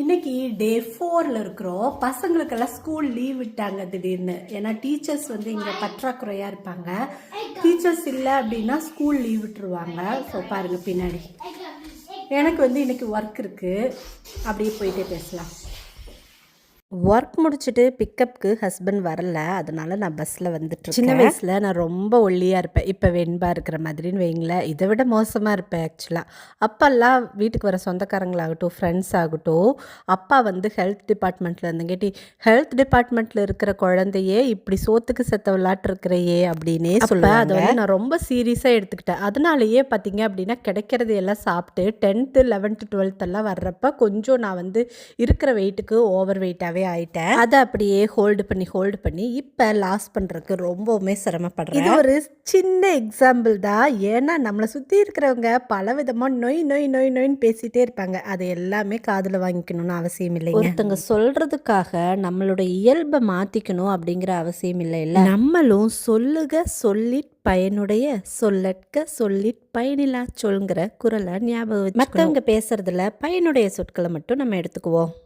இன்னைக்கு டே ஃபோரில் இருக்கிறோம். பசங்களுக்கெல்லாம் ஸ்கூல் லீவ் விட்டாங்க திடீர்னு. ஏன்னா டீச்சர்ஸ் வந்து இங்கே பற்றாக்குறையாக இருப்பாங்க. டீச்சர்ஸ் இல்லை அப்படின்னா ஸ்கூல் லீவ் விட்டுருவாங்க. ஸோ பாருங்க பின்னாடி. எனக்கு வந்து இன்னைக்கு ஒர்க் இருக்குது அப்படியே போயிட்டே பேசலாம். ஒர்க் முடிச்சுட்டு பிக்கப்புக்கு ஹஸ்பண்ட் வரல. அதனால நான் பஸ்ஸில் வந்துட்டு சின்ன வயசில் நான் ரொம்ப ஒல்லியாக இருப்பேன். இப்போ வெண்பா இருக்கிற மாதிரின்னு வைங்களேன். இதை விட மோசமாக இருப்பேன் ஆக்சுவலாக அப்போல்லாம் வீட்டுக்கு வர சொந்தக்காரங்களாகட்டும் ஃப்ரெண்ட்ஸ் ஆகட்டும் அப்பா வந்து ஹெல்த் டிபார்ட்மெண்ட்டில் இருந்தங்காட்டி ஹெல்த் டிபார்ட்மெண்ட்டில் இருக்கிற குழந்தையே இப்படி சோத்துக்கு செத்த விளாட்டு இருக்கிறையே அப்படின்னே சொல்லுவேன் அதை வந்து நான் ரொம்ப சீரியஸாக எடுத்துக்கிட்டேன். அதனாலயே பார்த்தீங்க அப்படின்னா கிடைக்கிறது எல்லாம் சாப்பிட்டு டென்த்து லெவன்த்து டுவெல்த்தெல்லாம் வர்றப்ப கொஞ்சம் நான் வந்து இருக்கிற வெயிட்டுக்கு ஓவர் வெயிட்டாகவே ஆயிட்டேன். அதை அப்படியே ஹோல்டு பண்ணி ஹோல்டு பண்ணி இப்போ லாஸ் பண்ணுறதுக்கு ரொம்பவுமே சிரமப்படுறேன். இது ஒரு சின்ன எக்ஸாம்பிள் தான் ஏன்னா நம்மளை சுற்றி இருக்கிறவங்க பல விதமாக நொய் நொய் நொய் நொய்ன்னு பேசிகிட்டே இருப்பாங்க. அது எல்லாமே காதில் வாங்கிக்கணும்னு அவசியம் இல்லைங்க. ஒருத்தங்க சொல்கிறதுக்காக நம்மளோட இயல்பை மாற்றிக்கணும் அப்படிங்கிற அவசியம் இல்லை இல்லை? நம்மளும் சொல்லுக சொல்லிட் பயனுடைய சொல்லற்க சொல்லிட் பயனில்லா சொல்ங்கிற குரலை ஞாபகம் மற்றவங்க பேசுறதுல பயனுடைய சொற்களை மட்டும் நம்ம எடுத்துக்குவோம்.